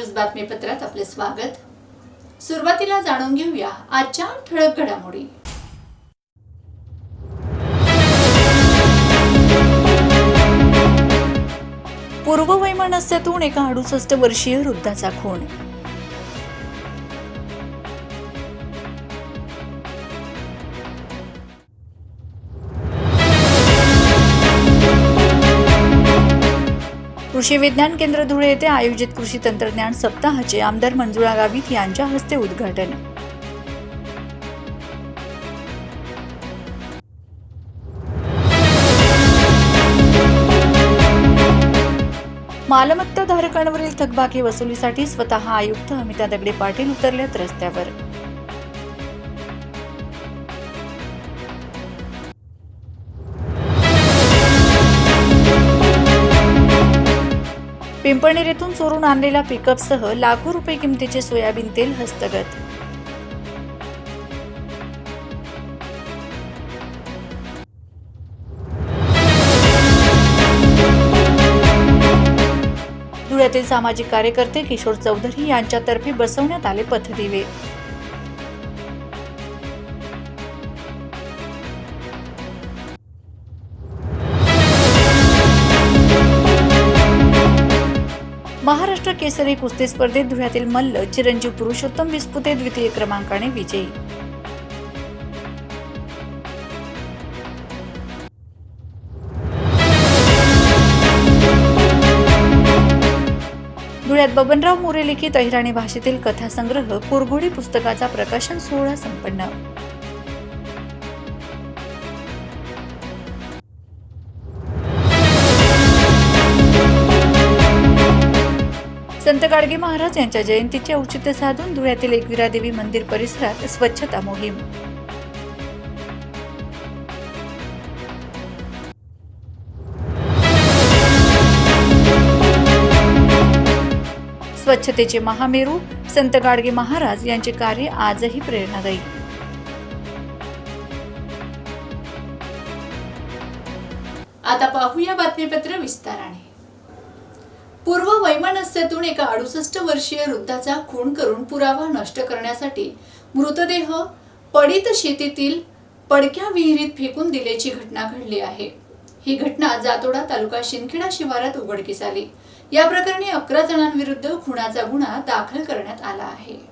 News बातमीपत्रात आपले स्वागत. सुरुवातीला जाणून घेऊया आजच्या ठळक घडामोडी. पूर्ववैमनस्यातून एका अडुसष्ट वर्षीय वृद्धाचा खून. कृषी विज्ञान केंद्र धुळे येथे आयोजित कृषी तंत्रज्ञान सप्ताहाचे आमदार मंजुळा गावित यांच्या हस्ते उद्घाटन. मालमत्ता धारकांवरील थकबाकी वसुलीसाठी स्वतः आयुक्त अमिता दगडे पाटील उतरल्यात रस्त्यावर. पिंपळनेर येथून चोरून आणलेल्या पिकअपसह लाखो रुपये किमतीचे सोयाबीन तेल हस्तगत. धुळ्यातील सामाजिक कार्यकर्ते किशोर चौधरी यांच्यातर्फे बसवण्यात आले पथदिवे. महाराष्ट्र केसरी कुस्ती स्पर्धेत धुळ्यातील मल्ल चिरंजीव पुरुषोत्तम विस्पुते द्वितीय क्रमांकाने विजयी. धुळ्यात बबनराव मोरे लिखित अहिराणी भाषेतील कथासंग्रह कुरघोडी पुस्तकाचा प्रकाशन सोहळा संपन्न. गाडगे महाराज यांच्या जयंतीचे औचित्य साधून धुळ्यातील एकविरा देवी मंदिर परिसरात स्वच्छता मोहीम. स्वच्छतेचे महामेरू संत गाडगे महाराज यांचे कार्य आजही प्रेरणादायी. आता पाहूया बातमीपत्र विस्ताराने. पूर्व वैमनस्यातून एका अडुसष्ट वर्षीय वृद्धाचा खून करून पुरावा नष्ट करण्यासाठी मृतदेह पडित शेतीतील पडक्या विहिरीत फेकून दिल्याची घटना घडली आहे. ही घटना जातोडा तालुका शिंदखेडा शिवारात उघडकीस आली. या प्रकरणी अकरा जणांविरुद्ध खुनाचा गुन्हा दाखल करण्यात आला आहे.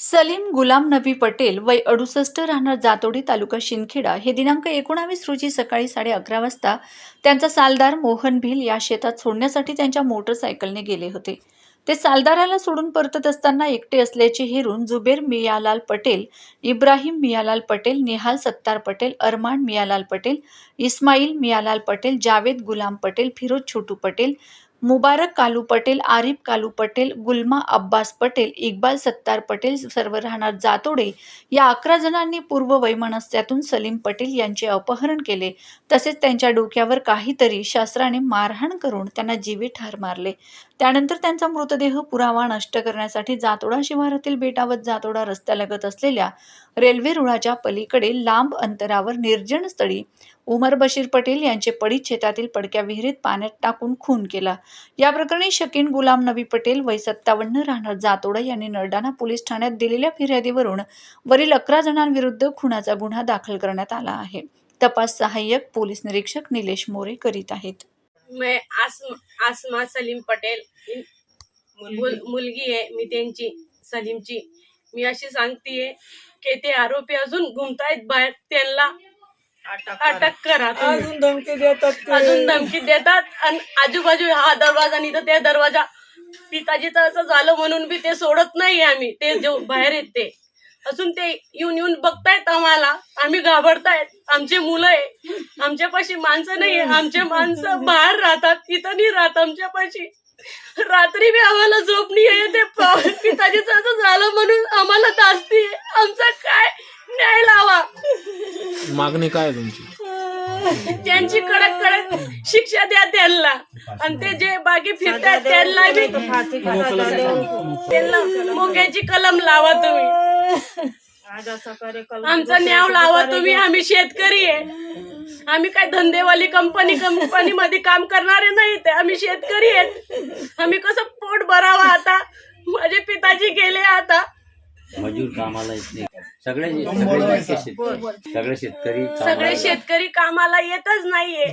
सलीम गुलाम नबी पटेल वय अडुसष्ट राहणार जातोडी तालुका शिंदखेडा. हे दिनांक एकोणावीस रोजी सकाळी साडे अकरा वाजता त्यांचा सालदार मोहन भिल या शेतात सोडण्यासाठी त्यांच्या मोटरसायकलने गेले होते. ते सालदाराला सोडून परतत असताना एकटे असल्याचे हेरून जुबेर मियालाल पटेल इब्राहिम मियालाल पटेल निहाल सत्तार पटेल अरमान मियालाल पटेल इस्माईल मियालाल पटेल जावेद गुलाम पटेल फिरोज छोटू पटेल मुबारक कालू पटेल आरिफ कालू पटेल गुलमा अब्बास पटेल इक्बाल सत्तार पटेल सर्व राहणार जातोडे या अकरा जणांनी पूर्व वैमनस्यातून सलीम पटेल यांचे अपहरण केले. तसेच त्यांच्या डोक्यावर काहीतरी शस्त्राने मारहाण करून त्यांना जीवे ठार मारले. त्यानंतर त्यांचा मृतदेह पुरावा नष्ट करण्यासाठी जातोडा शिवारातील बेटावत जातोडा रस्त्यालगत असलेल्या रेल्वे रुळाच्या पलीकडे लांब अंतरावर निर्जन स्थळी उमर बशीर पटेल यांचे पडीत शेतातील पडक्या विहिरीत पाण्यात टाकून खून केला. या प्रकरणी शकीन गुलाम नबी पटेल वय सत्तावन्न राहणार जातोडा यांनी नरडाणा पोलीस ठाण्यात दिलेल्या फिर्यादीवरून वरील अकरा जणांविरुद्ध खुनाचा गुन्हा दाखल करण्यात आला आहे. तपास सहाय्यक पोलीस निरीक्षक निलेश मोरे करीत आहेत. मैं आसमा आसमा सलीम पटेल मुल- मुलगी आहे मी त्यांची सलीमची. मी अशी सांगतेय की ते आरोपी अजून घुमतायत बाहेर त्यांना अटक करा. तुम्ही. अजून धमकी देतात ते. अजून धमकी देतात. आणि आजूबाजू हा दरवाजा नाही तर त्या दरवाजा पिताजीचं असं झालं म्हणून बी ते सोडत नाही आम्ही. ते जो बाहेर येत ते. अजून ते येऊन येऊन बघतायत आम्हाला. आम्ही घाबरतायत. आमचे मुलं आहे. आमच्यापाशी माणसं नाही आमचे माणसं बाहेर राहतात. इथं नाही राहत आमच्यापाशी. रात्री बी आम्हाला झोप नाही आहे ते प- पिताजीचं असं झालं म्हणून आम्हाला दासती आमचा काय न्याय लावा. मागणी काय आहे तुमची? त्यांची कडक कडक शिक्षा द्या त्यांना. आणि ते जे बाकी फिरतात त्यांना बी? त्यांना मोक्याची कलम लावा तुम्ही. आज असा कार्यक्रम आमचा न्याव लावा तुम्ही. आम्ही शेतकरी आहे. आम्ही काय धंदेवाली कंपनी कंपनी मध्ये काम करणारे नाही ते आम्ही शेतकरी आहेत. आम्ही कसं पोट भरावं आता? माझे पिताजी गेले आता. मजूर कामाला येत नाही. सगळे सगळे शेतकरी सगळे शेतकरी सगळे कामाला- शेतकरी कामाला येतच नाहीये.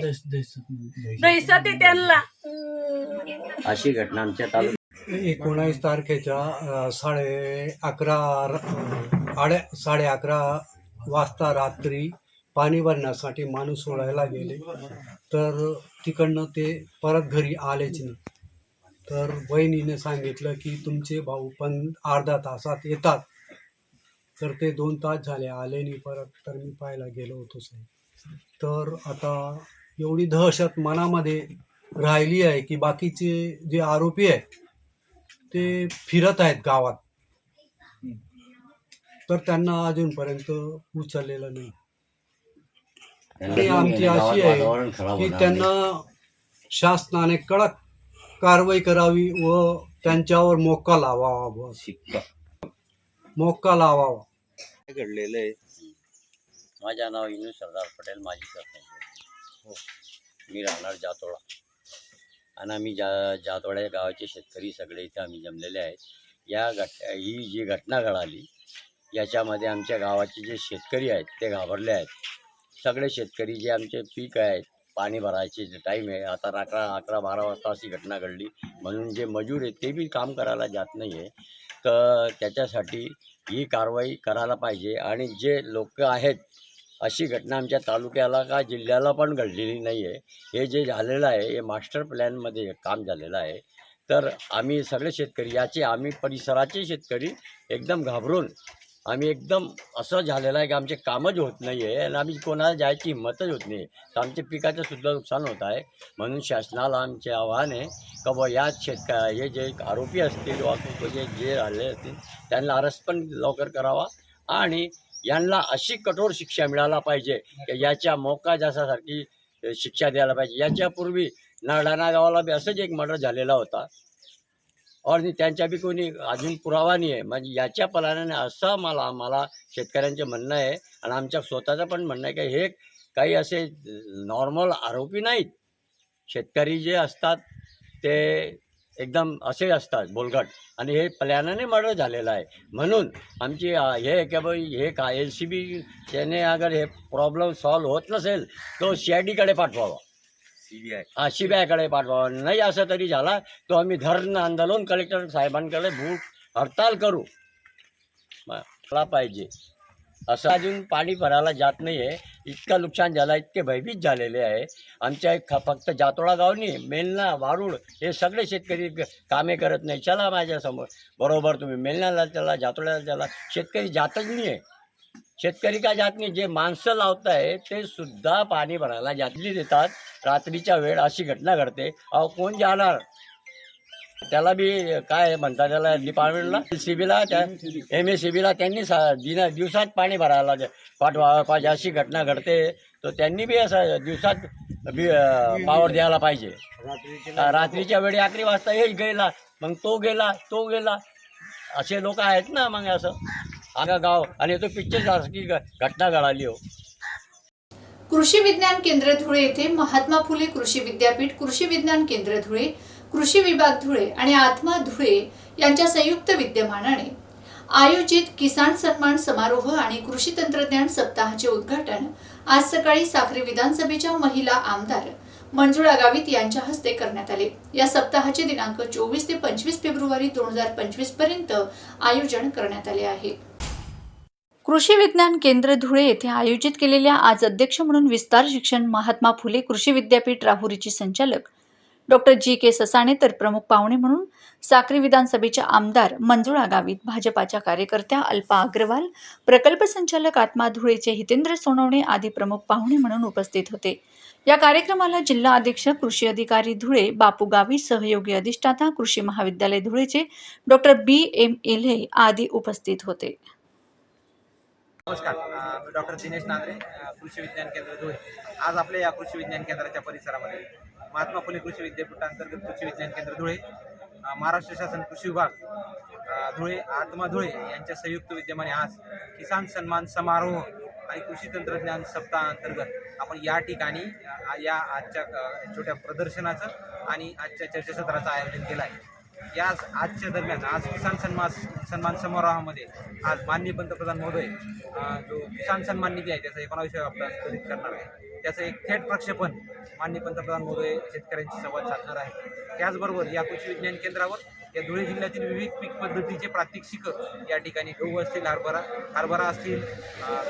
दैसा ते त्यांना. अशी घटना आमच्या तालुक्यात. एकोणावीस तारखेच्या साडे अकरा आडे साडे अकरा वाजता रात्री पाणी भरण्यासाठी माणूस सोडायला गेले. तर तिकडनं ते परत घरी आलेच नाही. तर बहिणीने सांगितलं की तुमचे भाऊ पण अर्धा तासात येतात. तर ते दोन तास झाले आले नाही परत तर मी पाहायला गेलो होतो साहेब. तर आता एवढी दहशत मनामध्ये राहिली आहे की बाकीचे जे आरोपी आहेत ते फिरत आहेत गावात. तर त्यांना अजूनपर्यंत उचललेलं नाही. आणि आमची अशी आहे की त्यांना शासनाने कडक कारवाई करावी व त्यांच्यावर मोक्का लावावा नाही. बस घडलेलं आहे. माझं नाव इनू सरदार पटेल माजी सरपंच हो. मी राहणार जातोळा. आणि आम्ही जा जातोळा या गावाचे शेतकरी सगळे इथे आम्ही जमलेले आहेत. या घट ही जी घटना घडाली याच्यामध्ये आमच्या गावाचे जे शेतकरी आहेत ते घाबरले आहेत. सगळे शेतकरी जे आमचे पीक आहेत पाणी भरायचे जे टाईम आहे आता अकरा अकरा बारा वाजता अशी घटना घडली. म्हणून जे मजूर आहेत ते बी काम करायला जात नाही आहे तर त्याच्यासाठी ही कारवाई करायला पाहिजे. आणि जे लोक आहेत अशी घटना आमच्या तालुक्याला का जिल्ह्याला पण घडलेली नाही आहे हे जे झालेलं आहे हे मास्टर प्लॅनमध्ये काम झालेलं आहे. तर आम्ही सगळे शेतकरी याचे आम्ही परिसराचे शेतकरी एकदम घाबरून आम्ही एकदम असं झालेलं आहे की आमचे कामच होत नाही आहे आणि आम्ही कोणाला जायची हिंमतच होत नाही. तर आमच्या पिकाचं सुद्धा नुकसान होत आहे. म्हणून शासनाला आमचे आव्हान आहे का बुवा या शेतक हे जे आरोपी असतील वा जे जे राहिले असतील त्यांना अरेस्ट पण लवकर करावा आणि यांना अशी कठोर शिक्षा मिळायला पाहिजे की याच्या मोका जासासारखी शिक्षा द्यायला पाहिजे. याच्यापूर्वी नाडाणा गावाला बी असंच एक मर्डर झालेला होता. आणि त्यांच्या बी कोणी अजून पुरावा नाही आहे म्हणजे याच्या पलाने असं मला मला शेतकऱ्यांचे म्हणणं आहे आणि आमच्या स्वतःचं पण म्हणणं आहे की हे काही असे नॉर्मल आरोपी नाहीत. शेतकरी जे असतात ते एकदम असे असतात बोलगट. आणि हे प्लॅनाने मर्डर झालेलं आहे. म्हणून आमची हे आहे की बाई हे का एल सी बी त्याने अगर हे प्रॉब्लेम सॉल्व्ह होत नसेल तो सी आय डीकडे पाठवावा. हा सीबीआयकडे बी नाही असं तरी झाला तो आम्ही धरण आंदोलन कलेक्टर साहेबांकडे भूक हडताल करू. मला पाहिजे. असं अजून पाणी भरायला जात नाही आहे इतकं नुकसान झालं इतके भयभीत झालेले आहे. आमच्या एक ख- फक्त जातोळा गावनी मेलना वारुड हे सगळे शेतकरी कामे करत नाही. चला माझ्यासमोर. बरोबर तुम्ही मेलण्याला चला जातोळ्याला चला. शेतकरी जातच नाही आहे शेतकरी का जात नाही जे माणसं लावत आहे ते सुद्धा पाणी भरायला जातली देतात. रात्रीच्या वेळ अशी घटना घडते. अहो कोण जाणार? त्याला बी काय म्हणतात त्याला डिपार्टमेंटला सी बीला त्या एम एस सी बीला त्यांनी सा दिन दिवसात पाणी भरायला पाठवा पाहिजे अशी घटना घडते. तर त्यांनी बी असं दिवसात बी पावर द्यायला पाहिजे. रात्रीच्या वेळी अकरा वाजता हे गेला मग तो गेला तो गेला. असे लोक आहेत ना मग असं. आगा गाव आणि तो पिक्चर सारखी घटना घडाली हो. कृषी विज्ञान केंद्र धुळे येथे महात्मा फुले कृषी विद्यापीठ कृषी विज्ञान केंद्र धुळे कृषी विभाग धुळे आणि आत्मा धुळे यांच्या संयुक्त विद्यमानाने आयोजित किसान सन्मान समारोह आणि कृषी तंत्रज्ञान सप्ताहाचे उद्घाटन आज सकाळी साखरे विधानसभेच्या महिला आमदार मंजुळा गावित यांच्या हस्ते करण्यात आले. या सप्ताहाचे दिनांक चोवीस ते पंचवीस फेब्रुवारी दोन हजार पंचवीसपर्यंत आयोजन करण्यात आले आहे. कृषी विज्ञान केंद्र धुळे येथे आयोजित केलेल्या आज अध्यक्ष म्हणून विस्तार शिक्षण महात्मा फुले कृषी विद्यापीठ राहुरीचे संचालक. डॉक्टर जी. के. ससाणे तर प्रमुख पाहुणे म्हणून साक्री विधानसभेच्या आमदार मंजुळा गावित भाजपाच्या कार्यकर्त्या अल्पा अग्रवाल प्रकल्प संचालक आत्मा धुळेचे हितेंद्र सोनवणे आदी प्रमुख पाहुणे म्हणून उपस्थित होते. या कार्यक्रमाला जिल्हा अधीक्षक कृषी अधिकारी धुळे बापू गावी सहयोगी अधिष्ठाता कृषी महाविद्यालय धुळेचे डॉक्टर बी. एम. इल्हे आदी उपस्थित होते. नमस्कार. मी डॉक्टर दिनेश नांद्रे कृषी विज्ञान केंद्र धुळे. आज आपल्या या कृषी विज्ञान केंद्राच्या परिसरामध्ये महात्मा फुले कृषी विद्यापीठांतर्गत कृषी विज्ञान केंद्र धुळे महाराष्ट्र शासन कृषी विभाग धुळे आत्मा धुळे यांच्या संयुक्त विद्यमाने आज किसान सन्मान समारोह आणि कृषी तंत्रज्ञान सप्ताहांतर्गत आपण या ठिकाणी या आजच्या छोट्या प्रदर्शनाचं आणि आजच्या चर्चासत्राचं आयोजन केलं आहे. या आजच्या दरम्यान आज किसान सन्मान सन्मान समारोहामध्ये आज माननीय पंतप्रधान महोदय जो किसान सन्मान निधी आहे त्याचा एकोणावीसव्या हप्ता वितरित करणार आहे. त्याचं एक थेट प्रक्षेपण माननीय पंतप्रधान महोदय शेतकऱ्यांशी संवाद साधणार आहे त्याचबरोबर या कृषी विज्ञान केंद्रावर या धुळे जिल्ह्यातील विविध पीक पद्धतीचे प्रात्यक्षिक या ठिकाणी गहू असतील हरभरा हरभरा असतील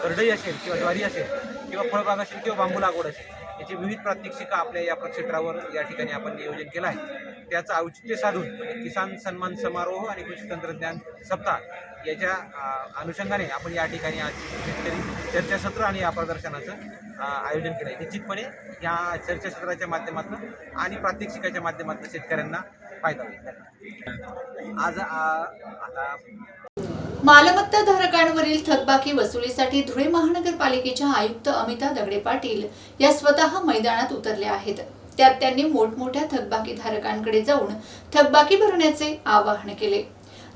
करडई असेल किंवा ज्वारी असेल किंवा फळबाग असेल किंवा बांबू लागवड असेल. याची विविध प्रात्यक्षिकं आपल्या या प्रक्षेत्रावर या ठिकाणी आपण नियोजन केलं आहे. त्याचं औचित्य साधून म्हणजे किसान सन्मान समारोह आणि कृषी तंत्रज्ञान सप्ताह याच्या अनुषंगाने आपण या ठिकाणी आज शेतकरी चर्चासत्र आणि या प्रदर्शनाचं आयोजन केलं आहे. निश्चितपणे या चर्चासत्राच्या माध्यमातून आणि प्रात्यक्षिकाच्या माध्यमातून शेतकऱ्यांना फायदा होईल. आज आता मालमत्ता धारकांवरील थकबाकी वसुलीसाठी धुळे महानगरपालिकेच्या आयुक्त अमिता दगडे पाटील या स्वतः मैदानात उतरल्या आहेत. त्यात त्यांनी मोठमोठ्या थकबाकी धारकांकडे जाऊन थकबाकी भरण्याचे आवाहन केले.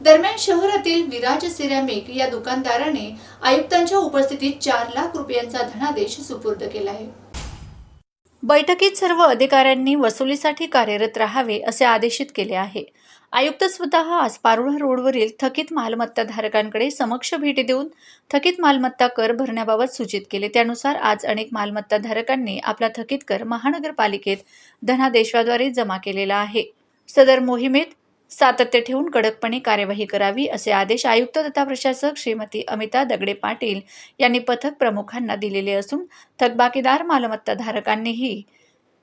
दरम्यान शहरातील विराज सिरॅमिक या दुकानदाराने आयुक्तांच्या उपस्थितीत चार लाख रुपयांचा धनादेश सुपूर्द केला आहे. बैठकीत सर्व अधिकाऱ्यांनी वसुलीसाठी कार्यरत राहावे असे आदेशित केले आहे. आयुक्त स्वतः आज पारुळा रोडवरील थकीत मालमत्ताधारकांकडे समक्ष भेटी देऊन थकीत मालमत्ता कर भरण्याबाबत सूचित केले. त्यानुसार आज अनेक मालमत्ताधारकांनी आपला थकीत कर महानगरपालिकेत धनादेशाद्वारे जमा केलेला आहे. सदर मोहिमेत सातत्य ठेवून कडकपणे कार्यवाही करावी असे आदेश आयुक्त तथा प्रशासक श्रीमती अमिता दगडे पाटील यांनी पथक प्रमुखांना दिलेले असून थकबाकीदार मालमत्ताधारकांनीही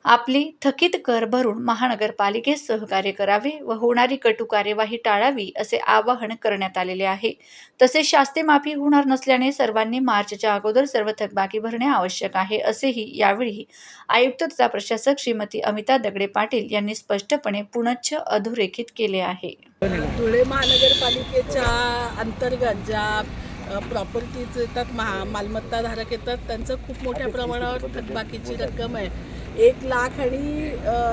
आपली थकीत कर भरून महानगरपालिकेस सहकार्य करावे व होणारी कटु कार्यवाही टाळावी असे आवाहन करण्यात आलेले आहे. तसेच शास्ती माफी होणार नसल्याने सर्वांनी मार्चच्या अगोदर सर्व थकबाकी भरणे आवश्यक आहे असेही यावेळी आयुक्त तथा प्रशासक श्रीमती अमिता दगडे पाटील यांनी स्पष्टपणे पुनच्छ अधोरेखित केले आहे. धुळे महानगरपालिकेच्या अंतर्गत ज्या प्रॉपर्टीज येतात महा मालमत्ताधारक येतात त्यांचं खूप मोठ्या प्रमाणावर थकबाकीची रक्कम आहे. एक लाख आणि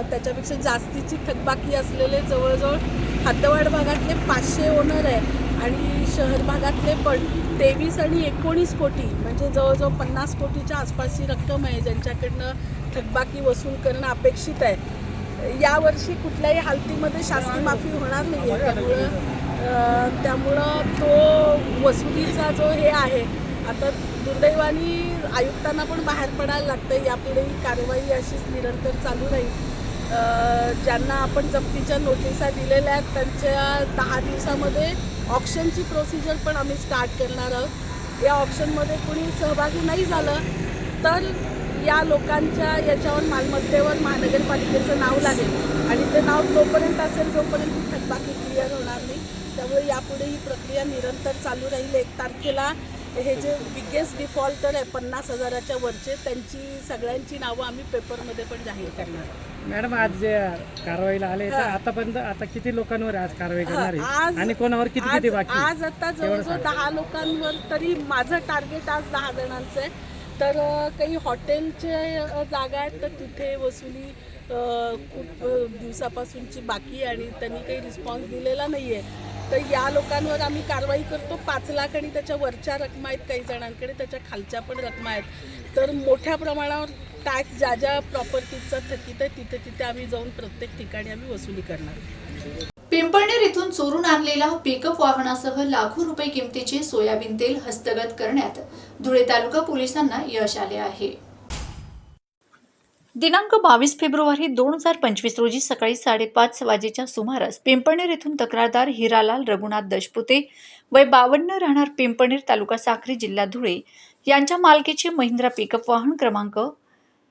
त्याच्यापेक्षा जास्तीची थकबाकी असलेले जवळजवळ हातवाड भागातले पाचशे ओनर आहे आणि शहर भागातले पण तेवीस आणि एकोणीस कोटी म्हणजे जवळजवळ पन्नास कोटीच्या आसपासची रक्कम आहे ज्यांच्याकडनं थकबाकी वसूल करणं अपेक्षित आहे. यावर्षी कुठल्याही हालतीमध्ये शास्ती माफी होणार नाही आहे त्यामुळं त्यामुळं तो वसुलीचा जो हे आहे आता दुर्दैवाने आयुक्तांना पण बाहेर पडायला लागतं यापुढे ही कारवाई अशीच निरंतर चालू राहील. ज्यांना आपण जप्तीच्या नोटिसा दिलेल्या आहेत त्यांच्या दहा दिवसामध्ये ऑप्शनची प्रोसिजर पण आम्ही स्टार्ट करणार आहोत. या ऑप्शनमध्ये कुणी सहभागी नाही झालं तर या लोकांच्या याच्यावर मालमत्तेवर महानगरपालिकेचं नाव लागेल. आणि ते नाव तोपर्यंत असेल जोपर्यंत थकबाकी क्लिअर होणार नाही. त्यामुळे यापुढे ही प्रक्रिया निरंतर चालू राहील. एक तारखेला हे जे बिगेस्ट डिफॉल्टर आहे पन्नास हजाराच्या वरचे त्यांची सगळ्यांची नावं आम्ही पेपरमध्ये पण जाहीर करणार आहोत. मॅडम आज जे कारवाईला आले तर. आतापर्यंत आता किती लोकांवर आज कारवाई करणार आहे आणि कोणावर किती आज किती बाकी? आज आता जवळजवळ. दहा लोकांवर तरी माझं टार्गेट आज दहा जणांचं आहे तर काही हॉटेलचे जागा आहेत तर तिथे वसुली खूप दिवसापासूनची बाकी आणि त्यांनी काही रिस्पॉन्स दिलेला नाही आहे तर या लोकांवर आम्ही कारवाई करतो. पाच लाख आणि त्याच्या वरच्या रकमा आहेत काही जणांकडे त्याच्या खालच्या पण रकमा आहेत. तर मोठ्या प्रमाणावर टॅक्स ज्या ज्या प्रॉपर्टीचा थकीत आहे तिथे तिथे आम्ही जाऊन प्रत्येक ठिकाणी आम्ही वसुली करणार. पिंपळनेर इथून चोरून आणलेला पिकअप वाहनासह लाखो रुपये किमतीचे सोयाबीन तेल हस्तगत करण्यात धुळे तालुका पोलिसांना यश आले आहे. दिनांक बावीस फेब्रुवारी दोन हजार पंचवीस रोजी सकाळी साडेपाच वाजेच्या सुमारास पिंपणेर येथून तक्रारदार हिरालाल रघुनाथ दशपुते वय बावन्न राहणार पिंपणेर तालुका साखरी जिल्हा धुळे यांच्या मालकीचे महिंद्रा पिकअप वाहन क्रमांक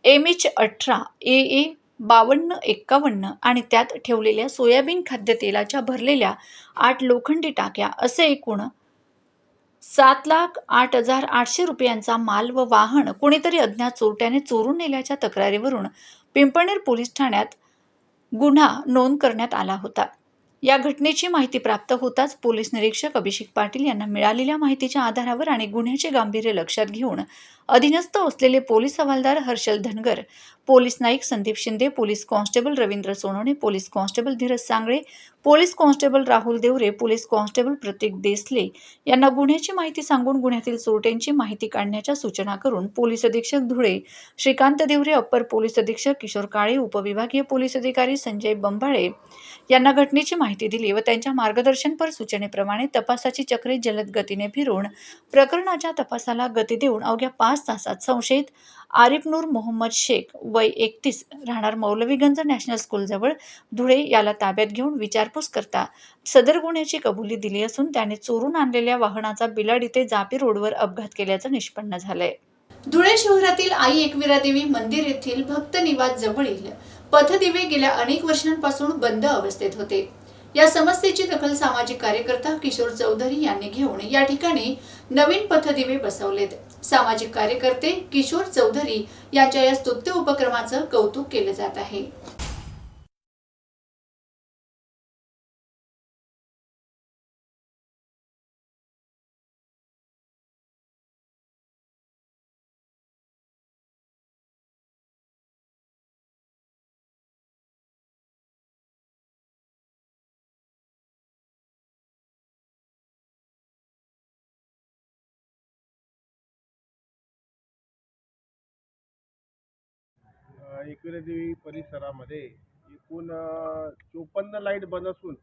एम एच अठरा ए ए बावन्न एक्कावन्न आणि त्यात ठेवलेल्या सोयाबीन खाद्यतेलाच्या भरलेल्या आठ लोखंडी टाक्या असे एकूण सात लाख आठ हजार आठशे रुपयांचा माल व वाहन कोणीतरी अज्ञात चोरट्याने चोरून नेल्याच्या तक्रारीवरून पिंपणेर पोलीस ठाण्यात गुन्हा नोंद करण्यात आला होता. या घटनेची माहिती प्राप्त होताच पोलीस निरीक्षक अभिषेक पाटील यांना मिळालेल्या माहितीच्या आधारावर आणि गुन्ह्याचे गांभीर्य लक्षात घेऊन अधीनस्थ असलेले पोलीस हवालदार Harshal Dhangar police Naik Sandeep Shinde police constable Ravindra Sonawane police constable Dhiraj Sangle police constable Rahul Deore police constable Pratik Desale यांना गुन्ह्याची माहिती सांगून गुन्ह्यातील चोरट्यांची माहिती काढण्याच्या सूचना करून पोलीस अधीक्षक धुळे श्रीकांत देवरे अप्पर पोलीस अधीक्षक किशोर काळे उपविभागीय पोलीस अधिकारी संजय बंबाळे यांना घटनेची माहिती दिली व त्यांच्या मार्गदर्शनपर सूचनेप्रमाणे तपासाची चक्रे जलद गतीने फिरून प्रकरणाच्या तपासाला गती देऊन अवघ्या पाच तासात संशयित आरिफ नूर मोहम्मद शेख वय एकतीस राहणार मौलवीगंज नॅशनल स्कूलजवळ धुळे याला ताब्यात घेऊन विचारपूस करता सदर गुन्ह्याची कबुली दिली असून त्याने चोरून आणलेल्या वाहनाचा बिलाड इथे जापी रोडवर अपघात केल्याचं निष्पन्न झालंय. धुळे शहरातील आई एकविरा देवी मंदिर येथील भक्त निवास जवळील पथदिवे गेल्या अनेक वर्षांपासून बंद अवस्थेत होते. या समस्येची दखल सामाजिक कार्यकर्ता किशोर चौधरी यांनी घेऊन या ठिकाणी नवीन पथदिवे बसवलेत. सामाजिक कार्यकर्ते किशोर चौधरी यांच्या या स्तुत्य उपक्रमाचं कौतुक केलं जात आहे. एकविरादेवी परिसरामध्ये एकूण चोपन्न लाइट बंद असून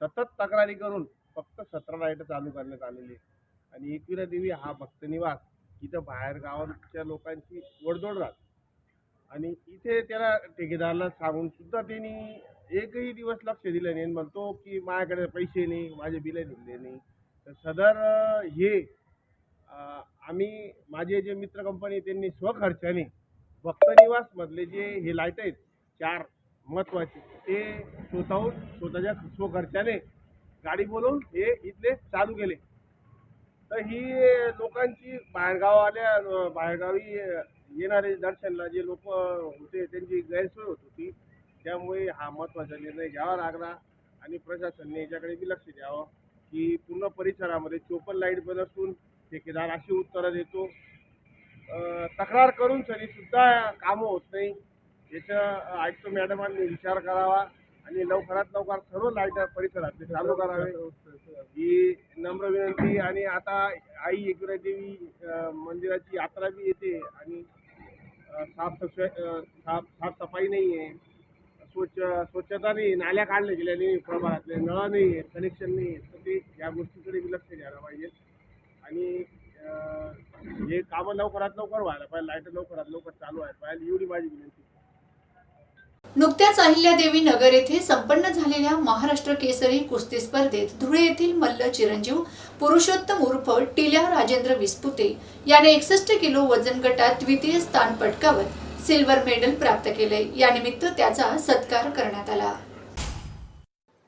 सतत तक्रारी करून फक्त सतरा लाइट चालू करण्यात आलेली आहे आणि एकविरा देवी हा भक्तनिवास इथं बाहेर गावांच्या लोकांची वडदोड राहते आणि इथे त्याला ठेकेदाराला सांगून सुद्धा त्यांनी एकही दिवस लक्ष दिलं नाही. म्हणतो की माझ्याकडे पैसे नाही माझे बिले दिले नाही. तर सदर हे आम्ही माझे जे मित्र कंपनी त्यांनी स्वखर्चाने भक्तनिवास मधले जे हे लाइट आहेत चार महत्त्वाचे. ते स्वतःहून स्वतःच्या स्वखर्चाने गाडी बोलवून हे इथले चालू केले. तर ही लोकांची बाहेरगावाल्या बाहेरगावी येणारे दर्शनला जे लोक होते त्यांची गैरसोय होत होती त्यामुळे हा महत्त्वाचा निर्णय घ्यावा लागला आणि प्रशासनाने याच्याकडे बी लक्ष द्यावं की पूर्ण परिसरामध्ये चोपन लाइट बंद असून ठेकेदार अशी उत्तरं देतो. तक्रार करून तरी सुद्धा कामं होत नाही. याचं आयुक्त मॅडमांनी विचार करावा आणि लवकरात लवकर सर्व लाईटर परिसरात म्हणजे चालू करावे ही नम्र विनंती आणि आता आई एकविरा देवी मंदिराची यात्रा बी येते आणि साफसफाई साफ साफसफाई नाही आहे. स्वच्छ स्वच्छता नाही नाल्या काढल्या गेल्या नाही प्रभागातले नळ नाही आहे कनेक्शन नाही आहे तर ते या गोष्टीकडे बी लक्ष द्यायला पाहिजे. आणि हे कामं लवकरात लवकर व्हायला पाहिजे लाइट लवकरात लवकर चालू व्हायला पाहिजे एवढी माझी विनंती. नुकत्याच अहिल्यादेवी नगर येथे संपन्न झालेल्या महाराष्ट्र केसरी कुस्ती स्पर्धेत धुळे येथील मल्ल चिरंजीव पुरुषोत्तम उर्फ टिल्या राजेंद्र विस्पुते याने एकसष्ट किलो वजन गटात द्वितीय स्थान पटकावत सिल्वर मेडल प्राप्त केले. यानिमित्त त्याचा सत्कार करण्यात आला.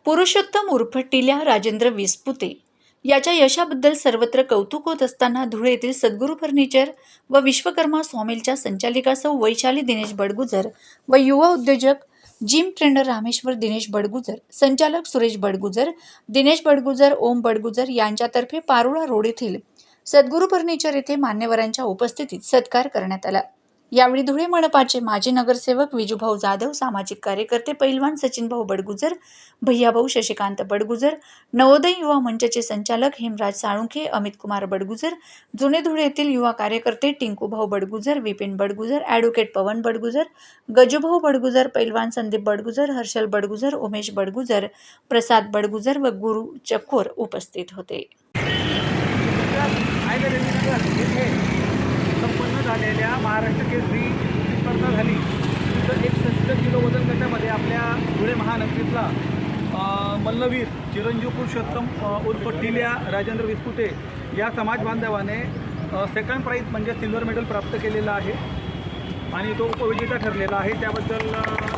पुरुषोत्तम उर्फ टिल्या राजेंद्र विस्पुते याच्या यशाबद्दल सर्वत्र कौतुक होत असताना धुळे येथील सद्गुरू फर्निचर व विश्वकर्मा स्वामीलच्या संचालिका सौ वैशाली दिनेश बडगुजर व युवा उद्योजक जिम ट्रेनर रामेश्वर दिनेश बडगुजर संचालक सुरेश बडगुजर दिनेश बडगुजर ओम बडगुजर यांच्यातर्फे पारोळा रोड येथील सद्गुरू फर्निचर येथे मान्यवरांच्या उपस्थितीत सत्कार करण्यात आला. यावेळी धुळे मनपाचे माजी नगरसेवक विजूभाऊ जाधव सामाजिक कार्यकर्ते पैलवान सचिनभाऊ बडगुजर भैयाभाऊ शशिकांत बडगुजर नवोदय युवा मंचचे संचालक हेमराज साळुंखे अमित कुमार बडगुजर जुने धुळे येथील युवा कार्यकर्ते टिंकूभाऊ बडगुजर विपिन बडगुजर ॲडव्होकेट पवन बडगुजर गजूभाऊ बडगुजर पैलवान संदीप बडगुजर हर्षल बडगुजर उमेश बडगुजर प्रसाद बडगुजर व गुरु चकोर उपस्थित होते. संपन्न झालेल्या महाराष्ट्र केसरी स्पर्धा झाली. तिथं एकसष्ट किलो वजन गटामध्ये आपल्या धुळे महानगरीतला मल्लवीर चिरंजीव पुरुषोत्तम उर्फ टिल्या राजेंद्र विस्कुटे या समाज बांधवाने सेकंड प्राईज म्हणजे सिल्वर मेडल प्राप्त केलेला आहे. आणि तो उपविजेता ठरलेला आहे. त्याबद्दल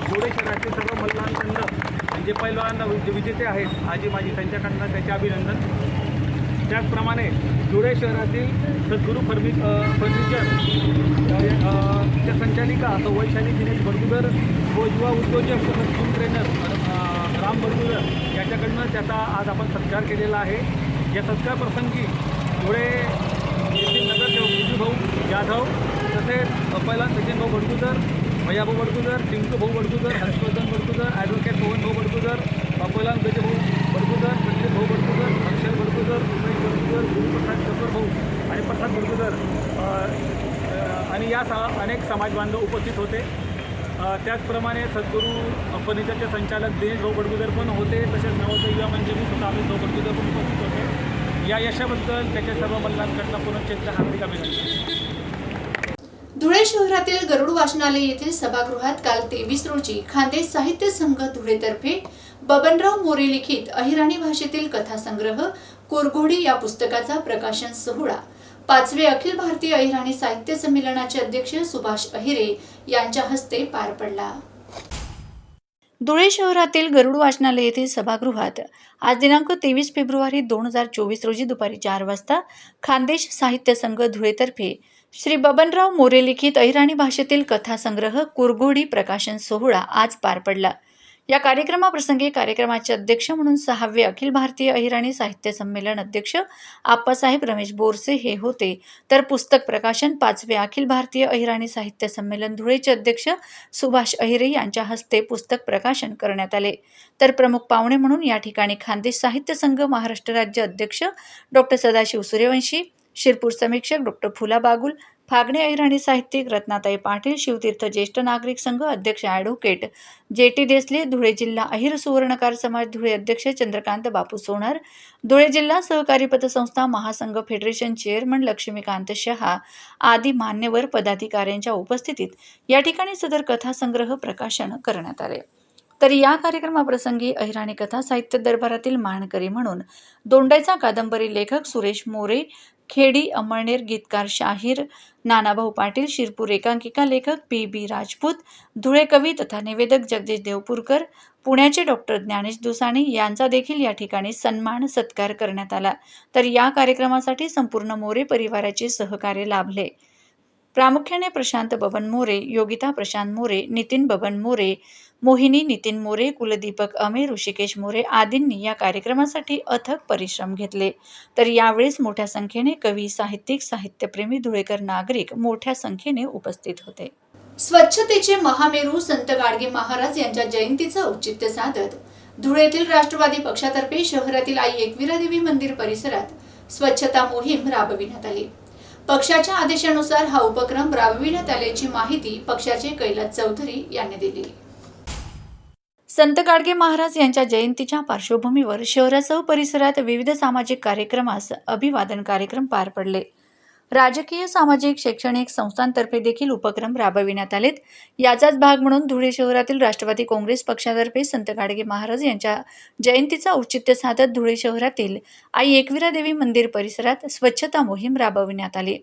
धुळे शहरातील सर्व मल्लांकडनं जे पैलवान विजेते आहेत आजी माजी त्यांच्याकडनं त्याचे अभिनंदन. त्याचप्रमाणे धुळे शहरातील सद्गुरू फर्नि फर्निचर च्या संचालिका असं वैशाली दिनेश बडगुजर व युवा उद्योजक तसंच जिम ट्रेनर राम बडगुजर याच्याकडनं त्याचा आज आपण सत्कार केलेला आहे. या सत्कार प्रसंगी धुळे येथील नगरसेवक विजूभाऊ जाधव तसेच पहिला सचिन भाऊ बडगुदर भैयाभाऊ बडगुदर टिंकू भाऊ बडगुदर हर्षवर्धन बडगुजर ॲडव्होकेट पवन भाऊ बडगुजर बापूलाल गजे भाऊ बडगुजर संजय भाऊ बडगुजर अक्षर बडगुजर उमेश बडगुजर गुरुप्रसाद कपूर भाऊ आणि प्रसाद बडगुजर अ, अ, आणि या सा अनेक समाज बांधव उपस्थित होते. त्याचप्रमाणे सद्गुरू फर्निचरचे संचालक दिनेश भाऊ बडगुदर पण होते तसेच नवोदय युवा म्हणजे मी स्वतः अमित भाऊ बडगुदर पण उपस्थित होते. या यशाबद्दल त्याच्या सर्व मल्लांकडनं पुनश्च हार्दिक अभिनंदन. धुळे शहरातील गरुड वाचनालय येथील सभागृहात काल तेवीस रोजी खांदे साहित्य संघ धुळेतर्फे बबनराव मोरे लिखित अहिराणी भाषेतील कथासंग्रह कोरघोडी या पुस्तकाचा प्रकाशन सोहळा पाचवे अखिल भारतीय अहिराणी साहित्य संमेलनाचे अध्यक्ष सुभाष अहिरे यांच्या हस्ते पार पडला. धुळे शहरातील गरुड वाचनालय येथील सभागृहात आज दिनांक तेवीस फेब्रुवारी दोन हजार चोवीस रोजी दुपारी चार वाजता खानदेश साहित्य संघ धुळेतर्फे श्री बबनराव मोरे लिखित अहिराणी भाषेतील कथासंग्रह कुरघोडी प्रकाशन सोहळा आज पार पडला. या कार्यक्रमाप्रसंगी कार्यक्रमाचे अध्यक्ष म्हणून सहावे अखिल भारतीय अहिराणी साहित्य संमेलन अध्यक्ष आप्पासाहेब रमेश बोरसे हे होते. तर पुस्तक प्रकाशन पाचवे अखिल भारतीय अहिराणी साहित्य संमेलन धुळेचे अध्यक्ष सुभाष अहिरे यांच्या हस्ते पुस्तक प्रकाशन करण्यात आले. तर प्रमुख पाहुणे म्हणून या ठिकाणी खानदेश साहित्य संघ महाराष्ट्र राज्य अध्यक्ष डॉक्टर सदाशिव सूर्यवंशी शिरपूर समीक्षक डॉक्टर फुला बागुल फागणे अहिराणी साहित्यिक रत्नाताई पाटील शिवतीर्थ ज्येष्ठ नागरिक संघ अध्यक्ष ॲडव्होकेट जे टी देसले धुळे जिल्हा अहिर सुवर्णकार समाज धुळे अध्यक्ष चंद्रकांत बापू सोनार धुळे जिल्हा सहकारी पतसंस्था महासंघ फेडरेशन चेअरमन लक्ष्मीकांत शहा आदी मान्यवर पदाधिकाऱ्यांच्या उपस्थितीत या ठिकाणी सदर कथासंग्रह प्रकाशन करण्यात आले. तर या कार्यक्रमाप्रसंगी अहिराणी कथा साहित्य दरबारातील मानकरी म्हणून दोंडाईचा कादंबरी लेखक सुरेश मोरे खेडी अमळनेर गीतकार शाहीर नानाभाऊ पाटील शिरपूर एकांकिका लेखक पी बी राजपूत धुळे कवी तथा निवेदक जगदीश देवपूरकर पुण्याचे डॉक्टर ज्ञानेश दुसाणी यांचा देखील या ठिकाणी सन्मान सत्कार करण्यात आला. तर या कार्यक्रमासाठी संपूर्ण मोरे परिवाराचे सहकार्य लाभले. प्रामुख्याने प्रशांत बबन मोरे योगिता प्रशांत मोरे नितीन बबन मोरे मोहिनी नितीन मोरे कुलदीपक अमे ऋषिकेश मोरे आदींनी या कार्यक्रमासाठी अथक परिश्रम घेतले. तर यावेळेस मोठ्या संख्येने कवी साहित्यिक साहित्यप्रेमी धुळेकर नागरिक मोठ्या संख्येने उपस्थित होते. स्वच्छतेचे महामेरू संत गाडगे महाराज यांच्या जयंतीचं औचित्य साधत धुळेतील राष्ट्रवादी पक्षातर्फे शहरातील आई एकविरा देवी मंदिर परिसरात स्वच्छता मोहीम राबविण्यात आली. पक्षाच्या आदेशानुसार हा उपक्रम राबविण्यात आल्याची माहिती पक्षाचे कैलास चौधरी यांनी दिली. संत गाडगे महाराज यांच्या जयंतीच्या पार्श्वभूमीवर शहरासह परिसरात विविध सामाजिक कार्यक्रमास अभिवादन कार्यक्रम पार पडले. राजकीय सामाजिक शैक्षणिक संस्थांतर्फे देखील उपक्रम राबविण्यात आलेत. याचाच भाग म्हणून धुळे शहरातील राष्ट्रवादी काँग्रेस पक्षातर्फे संत गाडगे महाराज यांच्या जयंतीचा औचित्य साधत धुळे शहरातील आई एकविरा देवी मंदिर परिसरात स्वच्छता मोहीम राबविण्यात आली.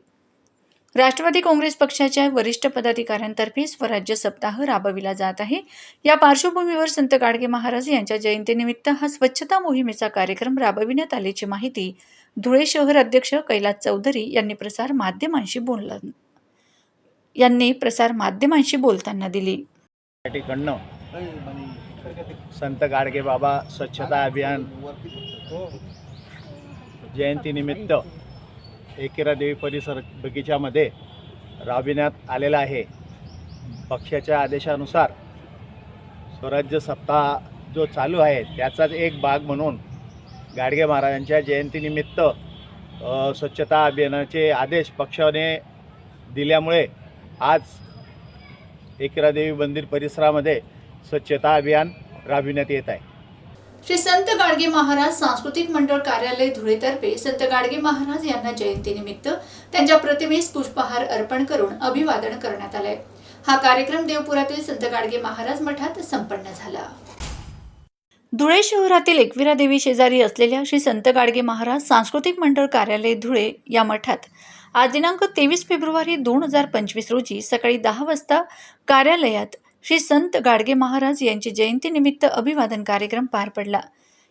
राष्ट्रवादी काँग्रेस पक्षाच्या वरिष्ठ पदाधिकाऱ्यांतर्फे स्वराज्य सप्ताह राबविला जात आहे. या पार्श्वभूमीवर संत गाडगे महाराज यांच्या जयंतीनिमित्त हा स्वच्छता मोहिमेचा कार्यक्रम राबविण्यात आल्याची माहिती धुळे शहर अध्यक्ष कैलास चौधरी यांनी प्रसार माध्यमांशी बोलला यांनी प्रसार माध्यमांशी बोलताना दिली. संत गाडगे बाबा स्वच्छता अभियान जयंतीनिमित्त एकेरा देवी परिसर बगीच्यामध्ये राबविण्यात आलेला आहे. पक्षाच्या आदेशानुसार स्वराज्य सप्ताह जो चालू आहे त्याचाच एक भाग म्हणून गाडगे महाराजांच्या जयंतीनिमित्त स्वच्छता अभियानाचे आदेश पक्षाने दिल्यामुळे आज एकरा देवी मंदिर परिसरामध्ये स्वच्छता अभियान राबविण्यात येत आहे. श्री संत गाडगे महाराज सांस्कृतिक मंडळ कार्यालय धुळेतर्फे संत गाडगे महाराज यांना जयंतीनिमित्त त्यांच्या प्रतिमेस पुष्पहार अर्पण करून अभिवादन करण्यात आले हा कार्यक्रम देवपुरातील संत गाडगे महाराज मठात संपन्न झाला. धुळे शहरातील एकविरा देवी शेजारी असलेल्या श्री संत गाडगे महाराज सांस्कृतिक मंडळ कार्यालय धुळे या मठात आज दिनांक तेवीस फेब्रुवारी दोन हजार पंचवीस रोजी सकाळी दहा वाजता कार्यालयात श्री संत गाडगे महाराज यांची जयंतीनिमित्त अभिवादन कार्यक्रम पार पडला.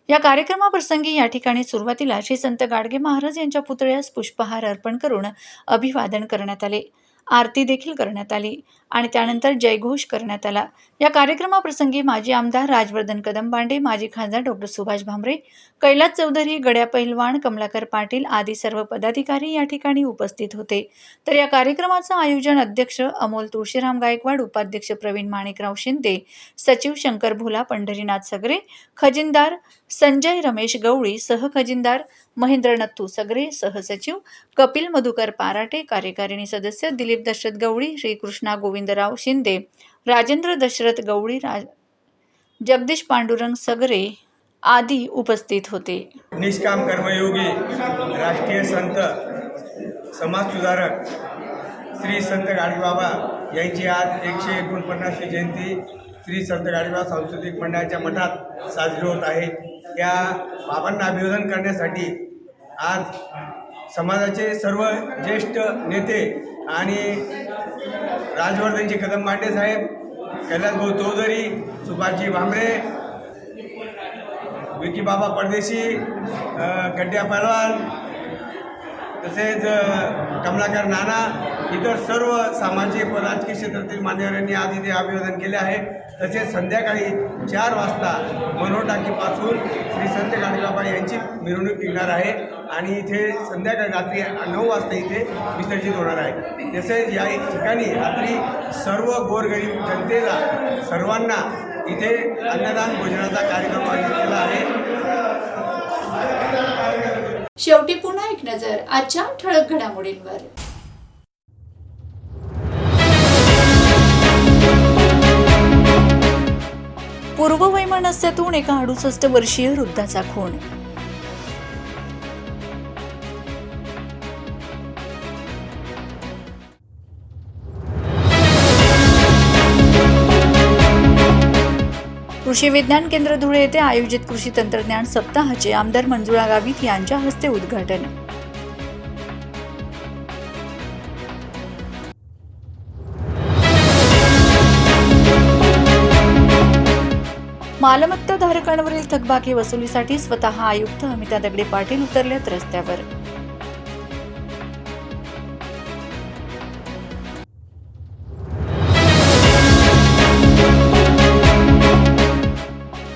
या कार्यक्रमाप्रसंगी या ठिकाणी सुरुवातीला श्री संत गाडगे महाराज यांच्या पुतळ्यास पुष्पहार अर्पण करून अभिवादन करण्यात आले. आरती देखील करण्यात आली आणि त्यानंतर जयघोष करण्यात आला. या कार्यक्रमाप्रसंगी माजी आमदार राजवर्धन कदमबांडे माजी खासदार डॉक्टर सुभाष भामरे कैलास चौधरी गड्या पहिलवान कमलाकर पाटील आदी सर्व पदाधिकारी या ठिकाणी उपस्थित होते. तर या कार्यक्रमाचं आयोजन अध्यक्ष अमोल तुळशीराम गायकवाड उपाध्यक्ष प्रवीण माणिकराव शिंदे सचिव शंकर भोला पंढरीनाथ सगरे खजिनदार संजय रमेश गवळी सहखजिनदार महेंद्र नथू सगरे सहसचिव कपिल मधुकर पाराटे कार्यकारिणी सदस्य दिलीप दशरथ गवळी श्रीकृष्णा गोविंदराव शिंदे राजेंद्र दशरथ गवळी राज जगदीश पांडुरंग सगरे आदी उपस्थित होते. निष्काम कर्मयोगी राष्ट्रीय संत समाजसुधारक श्री संत गाडगेबाबा यांची आज एकशे एकोणपन्नासवी जयंती श्री संत गाडगेबाबा सांस्कृतिक मंडळाच्या मठात साजरी होत आहे. या बाबांना अभिवादन करण्यासाठी आज समाजाचे सर्व ज्येष्ठ नेते आणि राजवर्धनजी कदम मांडे साहेब कैलासभाऊ चौधरी सुभाषजी भांबरे विकी बाबा परदेशी गड्ड्या पहलवान तसेच कमलाकर नाना इतर सर्व सामाजिक व राजकीय क्षेत्रातील मान्यवरांनी आज इथे अभिवादन केले आहे. तसेच संध्याकाळी चार वाजता मनोहर टाकीपासून श्री संत गाडीबाबा यांची मिरवणूक निघणार आहे. आणि इथे संध्याकाळी रात्री नऊ वाजता इथे विसर्जित होणार आहे. तसेच या ठिकाणी रात्री सर्व गोरगरीब जनतेला सर्वांना इथे अन्नदान भोजनाचा कार्यक्रम आयोजित केला आहे. शेवटी पुन्हा एक नजर आजच्या ठळक घडामोडींवर. पूर्ववैमनस्यातून एका अडुसष्ट वर्षीय वृद्धाचा खून. कृषी विज्ञान केंद्र धुळे येथे आयोजित कृषी तंत्रज्ञान सप्ताहाचे आमदार मंजुळा गावित यांच्या हस्ते उद्घाटन. मालमत्ता धारकांवरील थकबाकी वसुलीसाठी स्वतः आयुक्त अमिता दगडे पाटील उतरलेत रस्त्यावर.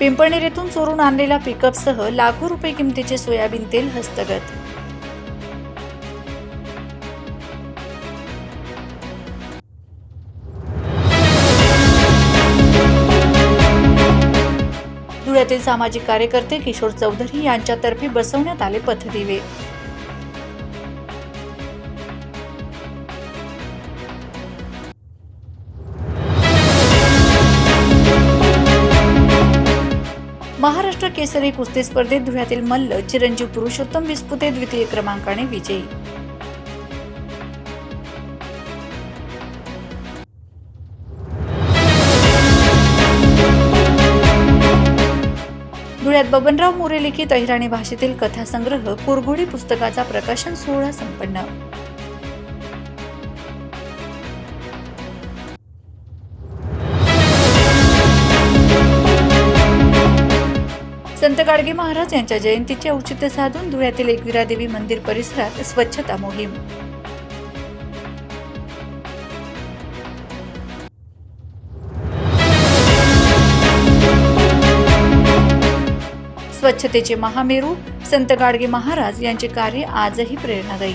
पिंपळनेर येथून चोरून आणलेल्या पिकअपसह लाखो रुपये किमतीचे सोयाबीन तेल हस्तगत. धुळ्यातील सामाजिक कार्यकर्ते किशोर चौधरी यांच्यातर्फे बसवण्यात आले पथदिवे. महाराष्ट्र केसरी कुस्ती स्पर्धेत धुळ्यातील मल्ल चिरंजीव पुरुषोत्तम विस्पुते द्वितीय क्रमांकाने विजयी. धुळ्यात बबनराव मोरे लिखित अहिराणी भाषेतील कथासंग्रह कुरघोडी पुस्तकाचा प्रकाशन सोहळा संपन्न. गाडगे महाराज यांच्या जयंतीचे औचित्य साधून धुळ्यातील एकविरा देवी मंदिर परिसरात स्वच्छता मोहीम. स्वच्छतेचे महामेरू संत गाडगे महाराज यांचे कार्य आजही प्रेरणादायी.